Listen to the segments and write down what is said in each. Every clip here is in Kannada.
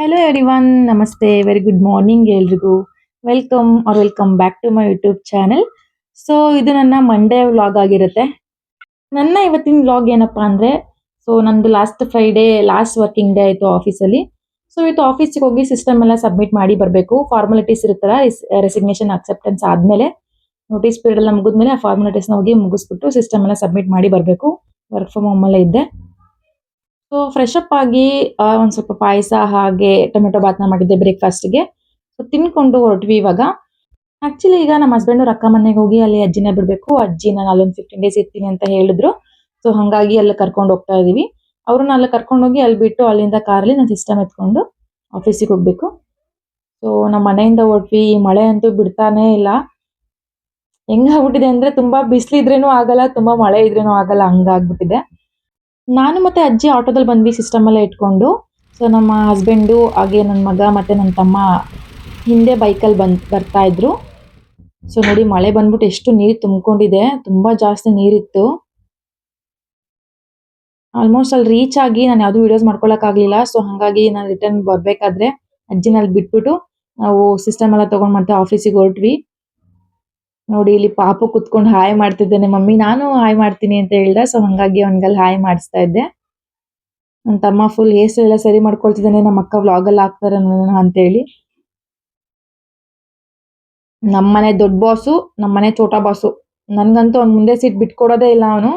Hello everyone namaste very good morning ಎಲ್ರಿಗೂ. Welcome or welcome back to my YouTube channel so ಇದು ನನ್ನ ಮಂಡೇ ವ್ಲಾಗ್ ಆಗಿರುತ್ತೆ. ನನ್ನ ಇವತ್ತಿನ ವ್ಲಾಗ್ ಏನಪ್ಪಾ ಅಂದ್ರೆ ಸೊ ನಂದು last Friday last working day ಆಯಿತು ಆಫೀಸಲ್ಲಿ ಸೊ ಇವತ್ತು ಆಫೀಸಿಗೆ ಹೋಗಿ ಸಿಸ್ಟಮ್ ಎಲ್ಲ ಸಬ್ಮಿಟ್ ಮಾಡಿ ಬರಬೇಕು. ಫಾರ್ಮಾಲಿಟೀಸ್ ಇರುತ್ತಲ್ಲ ರೆಸಿಗ್ನೇಷನ್ ಅಕ್ಸೆಪ್ಟೆನ್ಸ್ ಆದ್ಮೇಲೆ ನೋಟಿಸ್ ಪೀರಿಯಡ್ ಎಲ್ಲ ಮುಗಿದ್ಮೇಲೆ ಆ ಫಾರ್ಮಾಲಿಟೀಸ್ನ ಹೋಗಿ ಮುಗಿಸ್ಬಿಟ್ಟು ಸಿಸ್ಟಮ್ ಎಲ್ಲ ಸಬ್ಮಿಟ್ ಮಾಡಿ ಬರಬೇಕು. ವರ್ಕ್ ಫ್ರಮ್ ಹೋಮ್ ಅಲ್ಲೇ ಇದ್ದೆ. ಸೊ ಫ್ರೆಶ್ ಅಪ್ ಆಗಿ ಒಂದು ಸ್ವಲ್ಪ ಪಾಯಸ, ಹಾಗೆ ಟೊಮೆಟೊ ಬಾತ್ನ ಮಾಡಿದ್ದೆ ಬ್ರೇಕ್ಫಾಸ್ಟ್ಗೆ ಸೊ ತಿನ್ಕೊಂಡು ಹೊರಟ್ವಿ ಇವಾಗ. ಆಕ್ಚುಲಿ ಈಗ ನಮ್ಮ ಹಸ್ಬೆಂಡ್ ಅಕ್ಕ ಮನೆಗೆ ಹೋಗಿ ಅಲ್ಲಿ ಅಜ್ಜಿನ ಬಿಡಬೇಕು. ಅಜ್ಜಿ, ನಾನು ಅಲ್ಲೊಂದು ಫಿಫ್ಟೀನ್ ಡೇಸ್ ಇರ್ತೀನಿ ಅಂತ ಹೇಳಿದ್ರು. ಸೊ ಹಂಗಾಗಿ ಅಲ್ಲಿ ಕರ್ಕೊಂಡು ಹೋಗ್ತಾ ಇದೀವಿ. ಅವ್ರನ್ನ ಅಲ್ಲಿ ಕರ್ಕೊಂಡು ಹೋಗಿ ಅಲ್ಲಿ ಬಿಟ್ಟು ಅಲ್ಲಿಂದ ಕಾರಲ್ಲಿ ನಾನು ಸಿಸ್ಟಮ್ ಎತ್ಕೊಂಡು ಆಫೀಸಿಗೆ ಹೋಗ್ಬೇಕು. ಸೊ ನಮ್ಮ ಮನೆಯಿಂದ ಹೊರಟ್ವಿ. ಈ ಮಳೆ ಅಂತೂ ಬಿಡ್ತಾನೆ ಇಲ್ಲ. ಹೆಂಗಾಗ್ಬಿಟ್ಟಿದೆ ಅಂದ್ರೆ ತುಂಬಾ ಬಿಸಿಲಿದ್ರೇನು ಆಗಲ್ಲ, ತುಂಬಾ ಮಳೆ ಇದ್ರೇನು ಆಗಲ್ಲ, ಹಂಗಾಗ್ಬಿಟ್ಟಿದೆ. ನಾನು ಮತ್ತೆ ಅಜ್ಜಿ ಆಟೋದಲ್ಲಿ ಬಂದ್ವಿ ಸಿಸ್ಟಮ್ ಎಲ್ಲ ಇಟ್ಕೊಂಡು. ಸೊ ನಮ್ಮ ಹಸ್ಬೆಂಡು ಹಾಗೆ ನನ್ನ ಮಗ ಮತ್ತೆ ನನ್ನ ತಮ್ಮ ಹಿಂದೆ ಬೈಕಲ್ಲಿ ಬಂದ್, ಬರ್ತಾ ಇದ್ರು. ಸೊ ನೋಡಿ ಮಳೆ ಬಂದ್ಬಿಟ್ಟು ಎಷ್ಟು ನೀರು ತುಂಬಿಕೊಂಡಿದೆ. ತುಂಬಾ ಜಾಸ್ತಿ ನೀರಿತ್ತು. ಆಲ್ಮೋಸ್ಟ್ ಅಲ್ಲಿ ರೀಚ್ ಆಗಿ ನಾನು ಯಾವ್ದು ವಿಡಿಯೋಸ್ ಮಾಡ್ಕೊಳಕ್ ಆಗ್ಲಿಲ್ಲ. ಸೊ ಹಂಗಾಗಿ ನಾನು ರಿಟರ್ನ್ ಬರ್ಬೇಕಾದ್ರೆ ಅಜ್ಜಿನಲ್ಲಿ ಬಿಟ್ಬಿಟ್ಟು ನಾವು ಸಿಸ್ಟಮ್ ಎಲ್ಲ ತಗೊಂಡ್ ಮತ್ತೆ ಆಫೀಸಿಗೆ ಹೊರಟ್ವಿ. ನೋಡಿ ಇಲ್ಲಿ ಪಾಪು ಕುತ್ಕೊಂಡು ಹಾಯ್ ಮಾಡ್ತಿದ್ದಾನೆ. ಮಮ್ಮಿ, ನಾನು ಹಾಯ್ ಮಾಡ್ತೀನಿ ಅಂತ ಹೇಳ್ದ ಸೊ ಹಂಗಾಗಿ ಅವನಿಗಲ್ಲಿ ಹಾಯ್ ಮಾಡಿಸ್ತಾ ಇದ್ದೆ. ನನ್ನ ತಮ್ಮ ಫುಲ್ ಹೇರ್ ಎಲ್ಲ ಸರಿ ಮಾಡ್ಕೊಳ್ತಿದ್ದಾನೆ, ನಮ್ಮ ಅಕ್ಕ ವ್ಲಾಗ್ ಅಲ್ಲಿ ಹಾಕ್ತಾರೆ ನೋಡೋಣ ಅಂತ ಹೇಳಿ ನಮ್ಮನೆ ದೊಡ್ಡ ಬಾಸು ನಮ್ಮನೆ ಚೋಟ ಬಾಸು ನನ್ಗಂತೂ ಅವ್ನು ಮುಂದೆ ಸೀಟ್ ಬಿಟ್ಕೊಡೋದೇ ಇಲ್ಲ ಅವನು.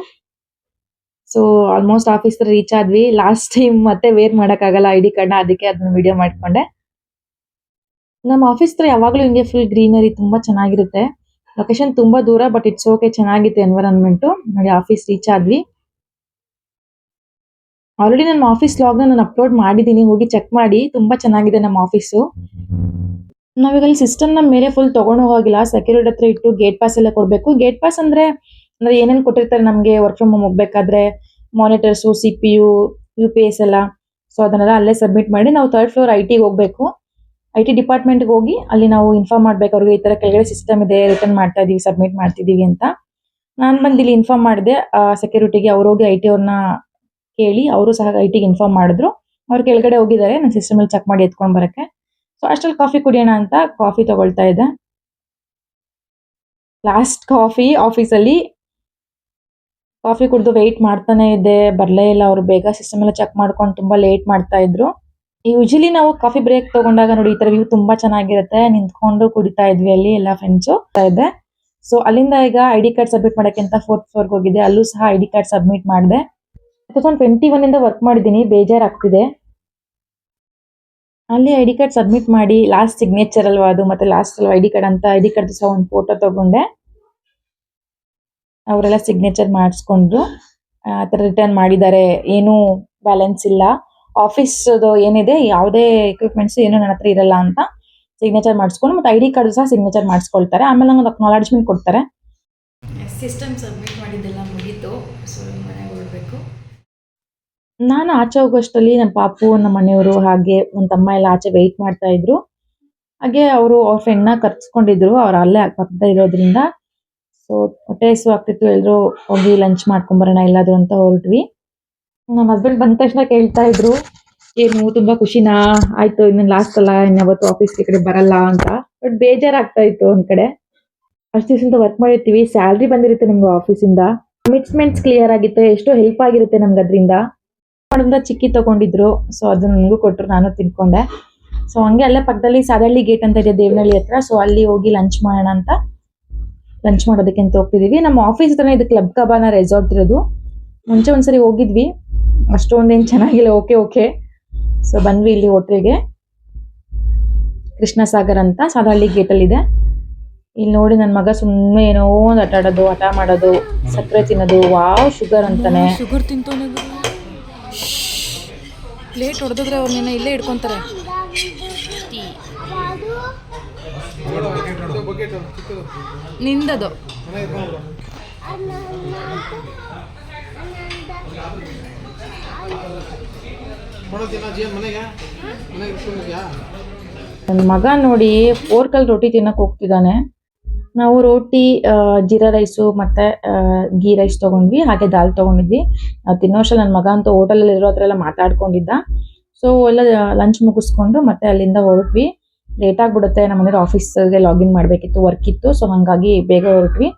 ಸೊ ಆಲ್ಮೋಸ್ಟ್ ಆಫೀಸ್ ರೀಚ್ ಆದ್ವಿ. ಲಾಸ್ಟ್ ಟೈಮ್ ಮತ್ತೆ ವೇರ್ ಆಗಲ್ಲ ಐ ಡಿ ಕಾರ್ಡ್ನ ಅದಕ್ಕೆ ಅದನ್ನ ವಿಡಿಯೋ ಮಾಡ್ಕೊಂಡೆ. ನಮ್ಮ ಆಫೀಸ್ ಹತ್ರ ಯಾವಾಗ್ಲೂ ಹಿಂಗೆ ಫುಲ್ ಗ್ರೀನರಿ ತುಂಬಾ ಚೆನ್ನಾಗಿರುತ್ತೆ. ಲೊಕೇಶನ್ ತುಂಬಾ ದೂರ ಬಟ್ ಇಟ್ಸ್ ಓಕೆ ಚೆನ್ನಾಗಿತ್ತು ಎನ್ವಿರಾನ್ಮೆಂಟ್ ನೋಡಿ ಆಫೀಸ್ ರೀಚ್ ಆದ್ವಿ. ಆಲ್ರೆಡಿ ನನ್ನ ಆಫೀಸ್ ಲಾಗ್ ನಾನು ಅಪ್ಲೋಡ್ ಮಾಡಿದ್ದೀನಿ ಹೋಗಿ ಚೆಕ್ ಮಾಡಿ. ತುಂಬಾ ಚೆನ್ನಾಗಿದೆ ನಮ್ಮ ಆಫೀಸು ನಾವೀಗ ಅಲ್ಲಿ ಸಿಸ್ಟಮ್ ನಮ್ಮ ಮೇಲೆ ಫುಲ್ ತಗೊಂಡು ಹೋಗಿಲ್ಲ ಸೆಕ್ಯೂರಿಟಿ ಹತ್ರ ಇಟ್ಟು ಗೇಟ್ ಪಾಸ್ ಎಲ್ಲ ಕೊಡಬೇಕು. ಗೇಟ್ ಪಾಸ್ ಅಂದ್ರೆ ಅಂದ್ರೆ ಏನೇನು ಕೊಟ್ಟಿರ್ತಾರೆ ನಮಗೆ? ವರ್ಕ್ ಫ್ರಮ್ ಹೋಮ್ ಹೋಗ್ಬೇಕಾದ್ರೆ monitors C P U U P S ಎಲ್ಲ. ಸೊ ಅದನ್ನೆಲ್ಲ ಅಲ್ಲೇ ಸಬ್ಮಿಟ್ ಮಾಡಿ. ನಾವು ಥರ್ಡ್ ಫ್ಲೋರ್ ಐ ಟಿಗೆ ಹೋಗ್ಬೇಕು. ಐ ಟಿ ಡಿಪಾರ್ಟ್ಮೆಂಟ್ಗೆ ಹೋಗಿ ಅಲ್ಲಿ ನಾವು ಇನ್ಫಾರ್ಮ್ ಮಾಡ್ಬೇಕು. ಅವ್ರಿಗೆ ಈ ತರ ಕೆಳಗಡೆ ಸಿಸ್ಟಮ್ ಇದೆ ರಿಟರ್ನ್ ಮಾಡ್ತಾ ಇದೀವಿ ಸಬ್ಮಿಟ್ ಮಾಡ್ತಿದೀವಿ ಅಂತ. ನಾನ್ ಬಂದು ಇಲ್ಲಿ ಇನ್ಫಾರ್ಮ್ ಮಾಡಿದೆ ಸೆಕ್ಯೂರಿಟಿಗೆ ಅವ್ರು ಹೋಗಿ ಐ ಟಿ ಅವ್ರನ್ನ ಕೇಳಿ, ಅವರು ಸಹ ಐ ಟಿಗೆ ಇನ್ಫಾರ್ಮ್ ಮಾಡಿದ್ರು. ಅವ್ರು ಕೆಳಗಡೆ ಹೋಗಿದ್ದಾರೆ ನನ್ನ ಸಿಸ್ಟಮ್ ಅಲ್ಲಿ ಚೆಕ್ ಮಾಡಿ ಎತ್ಕೊಂಡು ಬರಕ್ಕೆ. ಸೊ ಅಷ್ಟಲ್ಲಿ ಕಾಫಿ ಕುಡಿಯೋಣ ಅಂತ ಕಾಫಿ ತಗೊಳ್ತಾ ಇದ್ದೆ. ಲಾಸ್ಟ್ ಕಾಫಿ ಆಫೀಸಲ್ಲಿ ಕಾಫಿ ಕುಡಿದು ವೆಯ್ಟ್ ಮಾಡ್ತಾನೆ ಇದ್ದೆ. ಬರಲೇ ಇಲ್ಲ ಅವ್ರು, ಬೇಗ ಸಿಸ್ಟಮ್ ಎಲ್ಲ ಚೆಕ್ ಮಾಡ್ಕೊಂಡು ತುಂಬಾ ಲೇಟ್ ಮಾಡ್ತಾ ಇದ್ರು. ಯೂಶಲಿ ನಾವು ಕಾಫಿ ಬ್ರೇಕ್ ತಗೊಂಡಾಗ ನೋಡಿ ಈ ತರ ವ್ಯೂ ತುಂಬಾ ಚೆನ್ನಾಗಿರುತ್ತೆ. ನಿಂತ್ಕೊಂಡು ಕುಡಿತಾ ಇದ್ವಿ ಅಲ್ಲಿ ಎಲ್ಲ ಫ್ರೆಂಡ್ಸು ಇದೆ. ಸೊ ಅಲ್ಲಿಂದ ಈಗ ಐ ಡಿ ಕಾರ್ಡ್ ಸಬ್ಮಿಟ್ ಮಾಡಕ್ಕೆ ಅಂತ ಫೋರ್ತ್ ಫ್ಲೋರ್ ಹೋಗಿದೆ ಅಲ್ಲೂ ಸಹ ಐ ಡಿ ಕಾರ್ಡ್ ಸಬ್ಮಿಟ್ ಮಾಡಿದೆ. ಟ್ವೆಂಟಿ ಒನ್ ಇಂದ ವರ್ಕ್ ಮಾಡಿದ್ದೀನಿ. ಬೇಜಾರಾಗ್ತಿದೆ. ಅಲ್ಲಿ ಐ ಡಿ ಕಾರ್ಡ್ ಸಬ್ಮಿಟ್ ಮಾಡಿ ಲಾಸ್ಟ್ ಸಿಗ್ನೇಚರ್ ಅಲ್ವಾ ಅದು, ಮತ್ತೆ ಲಾಸ್ಟ್ ಅಲ್ವಾ ಐ ಡಿ ಕಾರ್ಡ್ ಅಂತ ಐ ಡಿ ಕಾರ್ಡ್ ಸಹ ಒಂದು ಫೋಟೋ ತಗೊಂಡೆ. ಅವರೆಲ್ಲ ಸಿಗ್ನೇಚರ್ ಮಾಡಿಸ್ಕೊಂಡ್ರು. ಆ ತರ ರಿಟರ್ನ್ ಮಾಡಿದ್ದಾರೆ. ಏನು ಬ್ಯಾಲೆನ್ಸ್ ಇಲ್ಲ. ಆಫೀಸ್ ಏನಿದೆ ಯಾವುದೇ ಎಕ್ವಿಪ್ಮೆಂಟ್ಸ್ ಏನು ನನ್ನ ಹತ್ರ ಇರಲ್ಲ ಅಂತ ಸಿಗ್ನೇಚರ್ ಮಾಡಿಸ್ಕೊಂಡು ಮತ್ತೆ ಐ ಡಿ ಕಾರ್ಡ್ ಸಹ ಸಿಗ್ನೇಚರ್ ಮಾಡಿಸ್ಕೊಳ್ತಾರೆ. ಆಮೇಲೆ ನಂಗೆ ಅಕ್ನಾಲಜ್ಮೆಂಟ್ ಕೊಡ್ತಾರೆ. ಸಿಸ್ಟಮ್ ಸಬ್ಮಿಟ್ ಮಾಡಿದ್ದೆಲ್ಲ ಮುಗೀತು. ಸೊ ಮನೆಗೆ ನಾನು ಆಚೆ ಹೋಗೋಷ್ಟರಲ್ಲಿ ನಮ್ಮ ಪಾಪು ನಮ್ಮ ಮನೆಯವರು ಹಾಗೆ ನನ್ನ ತಮ್ಮ ಎಲ್ಲ ಆಚೆ ವೆಯ್ಟ್ ಮಾಡ್ತಾ ಇದ್ರು. ಹಾಗೆ ಅವರು ಅವ್ರ ಫ್ರೆಂಡ್ನ ಕರ್ಸ್ಕೊಂಡಿದ್ರು. ಅವ್ರು ಅಲ್ಲೇ ಪಕ್ಕದ ಇರೋದ್ರಿಂದ. ಸೊ ಹೊಟ್ಟೆ ಆಗ್ತಿತ್ತು ಎಲ್ಲರೂ ಹೋಗಿ ಲಂಚ್ ಮಾಡ್ಕೊಂಡ್ ಬರೋಣ ಎಲ್ಲಾದ್ರು ಅಂತ ಹೊರಟ್ವಿ. ನಮ್ಮ ಹಸ್ಬೆಂಡ್ ಬಂದ ತಕ್ಷಣ ಕೇಳ್ತಾ ಇದ್ರು ಏನು ತುಂಬಾ ಖುಷಿನಾ? ಆಯ್ತು ಇನ್ನು ಲಾಸ್ಟ್ ಅಲ್ಲ ಇನ್ಯಾವತ್ತು ಆಫೀಸ್ ಕಡೆ ಬರಲ್ಲ ಅಂತ. ಬಟ್ ಬೇಜಾರಾಗ್ತಾ ಇತ್ತು ಒಂದ್ ಕಡೆ. ಅಷ್ಟು ದಿವಸದಿಂದ ವರ್ಕ್ ಮಾಡಿರ್ತೀವಿ ಸ್ಯಾಲ್ರಿ ಬಂದಿರುತ್ತೆ ನಮ್ಗೆ ಆಫೀಸಿಂದ ಕಮಿಟ್ಮೆಂಟ್ಸ್ ಕ್ಲಿಯರ್ ಆಗಿತ್ತು, ಎಷ್ಟೋ ಹೆಲ್ಪ್ ಆಗಿರುತ್ತೆ ನಮ್ಗೆ ಅದರಿಂದ. ಮಾಡೋದ್ರಿಂದ ಚಿಕ್ಕಿ ತಗೊಂಡಿದ್ರು ಸೊ ಅದನ್ನ ನನಗೂ ಕೊಟ್ಟರು ನಾನು ತಿನ್ಕೊಂಡೆ. ಸೊ ಹಂಗೆ ಅಲ್ಲೇ ಪಕ್ಕದಲ್ಲಿ ಸಾದಳ್ಳಿ ಗೇಟ್ ಅಂತ ಇದೆ ದೇವನಹಳ್ಳಿ ಹತ್ರ ಸೊ ಅಲ್ಲಿ ಹೋಗಿ ಲಂಚ್ ಮಾಡೋಣ ಅಂತ ಲಂಚ್ ಮಾಡೋದಕ್ಕೆ ಅಂತ ಹೋಗ್ತಿದೀವಿ. ನಮ್ಮ ಆಫೀಸ್ ಹತ್ರನೇ ಇದು ಕ್ಲಬ್ ಕಬಾನ ರೆಸಾರ್ಟ್ ಇರೋದು. ಮುಂಚೆ ಒಂದ್ಸರಿ ಹೋಗಿದ್ವಿ. ಅಷ್ಟೊಂದೇನು ಚೆನ್ನಾಗಿಲ್ಲ. Okay okay. ಸೊ ಬಂದ್ವಿ ಇಲ್ಲಿ ಹೋಟ್ಲಿಗೆ. ಕೃಷ್ಣ ಸಾಗರ್ ಅಂತ ಸಾದಹಳ್ಳಿ ಗೇಟಲ್ಲಿದೆ ಇಲ್ಲಿ ನೋಡಿ ನನ್ನ ಮಗ ಸುಮ್ಮನೆ ಏನೋ ಒಂದು ಆಟ ಆಡೋದು, ಹಠ ಮಾಡೋದು, ಸಕ್ಕರೆ ತಿನ್ನೋದು. ವಾವ್ ಶುಗರ್ ಅಂತಾನೆ. ಶುಗರ್ ತಿಂತವನೆ ಪ್ಲೇಟ್ ಅವ್ರು ನಿನ್ನ ಇಲ್ಲೇ ಇಟ್ಕೊಂತಾರೆ. ನಿಂದದು. ನನ್ನ ಮಗ ನೋಡಿ ಫೋರ್ಕಲ್ ರೊಟ್ಟಿ ತಿನ್ನಕ್ಕೆ ಹೋಗ್ತಿದ್ದಾನೆ. ನಾವು ರೋಟಿ ಆ, ಜೀರಾ ರೈಸು ಮತ್ತೆ ಗೀ ರೈಸ್ ತಗೊಂಡ್ವಿ ಹಾಗೆ ದಾಲ್ ತೊಗೊಂಡಿದ್ವಿ. ನಾವು ತಿನ್ನೋ ಅಷ್ಟ್ರಲ್ಲಿ ನನ್ನ ಮಗ ಅಂತೂ ಹೋಟೆಲಲ್ಲಿ ಇರೋ ಹತ್ರ ಎಲ್ಲ ಮಾತಾಡ್ಕೊಂಡಿದ್ದ. ಸೊ ಎಲ್ಲ ಲಂಚ್ ಮುಗಿಸ್ಕೊಂಡು ಮತ್ತೆ ಅಲ್ಲಿಂದ ಹೊರಟ್ವಿ. ಲೇಟ್ ಆಗಿಬಿಡುತ್ತೆ ನಮ್ಮ ಮನೇಲಿ ಆಫೀಸ್ಗೆ ಲಾಗಿನ್ ಮಾಡಬೇಕಿತ್ತು ವರ್ಕ್ ಇತ್ತು. ಸೊ ಹಾಗಾಗಿ ಬೇಗ ಹೊರಟ್ವಿ.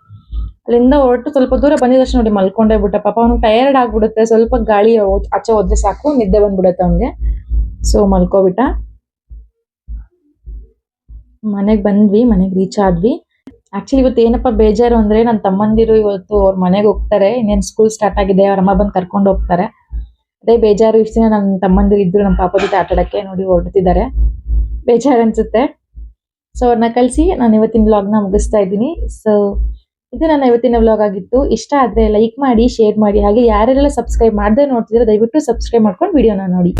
ಅಲ್ಲಿಂದ ಹೊರಟು ಸ್ವಲ್ಪ ದೂರ ಬಂದಿದ ತಕ್ಷಣ ನೋಡಿ ಮಲ್ಕೊಂಡೇ ಬಿಟ್ಟ. ಪಾಪ ಅವ್ನು ಟಯರ್ಡ್ ಆಗ್ಬಿಡುತ್ತೆ. ಸ್ವಲ್ಪ ಗಾಳಿ ಆಚೆ ಹೋದ್ರೆ ಸಾಕು, ನಿದ್ದೆ ಬಂದ್ಬಿಡುತ್ತೆ ಅವ್ನಿಗೆ. ಸೊ ಮಲ್ಕೋಬಿಟ್ಟ. ಮನೆಗೆ ಬಂದ್ವಿ, ಮನೆಗೆ ರೀಚ್ ಆದ್ವಿ. ಆಕ್ಚುಲಿ ಇವತ್ತು ಏನಪ್ಪ ಬೇಜಾರು ಅಂದ್ರೆ ನನ್ನ ತಮ್ಮಂದಿರು ಇವತ್ತು ಅವ್ರ ಮನೆಗೆ ಹೋಗ್ತಾರೆ. ಇನ್ನೇನು ಸ್ಕೂಲ್ ಸ್ಟಾರ್ಟ್ ಆಗಿದೆ, ಅವ್ರ ಅಮ್ಮ ಬಂದು ಕರ್ಕೊಂಡು ಹೋಗ್ತಾರೆ. ಅದೇ ಬೇಜಾರು, ಇಷ್ಟು ದಿನ ನನ್ನ ತಮ್ಮಂದಿರು ಇದ್ರು ನಮ್ಮ ಪಾಪ ಜೊತೆ ಆಟ ಆಡಕ್ಕೆ ನೋಡಿ ಹೊರಡ್ತಿದ್ದಾರೆ ಬೇಜಾರು ಅನ್ಸುತ್ತೆ. ಸೊ ಅವ್ರನ್ನ ಕಳಿಸಿ, ನಾನು ಇವತ್ತಿನ ವ್ಲಾಗ್ನ ಮುಗಿಸ್ತಾ ಇದ್ದೀನಿ. ಸೊ ಇದು ನನ್ನ ಇವತ್ತಿನ ವ್ಲಾಗ್ ಆಗಿತ್ತು. ಇಷ್ಟ ಆದ್ರೆ ಲೈಕ್ ಮಾಡಿ ಶೇರ್ ಮಾಡಿ, ಹಾಗೆ ಯಾರೆಲ್ಲ ಸಬ್ಸ್ಕ್ರೈಬ್ ಮಾಡದೆ ನೋಡ್ತಿದ್ರೆ ದಯವಿಟ್ಟು ಸಬ್ಸ್ಕ್ರೈಬ್ ಮಾಡ್ಕೊಂಡು ವಿಡಿಯೋನ ನೋಡಿ.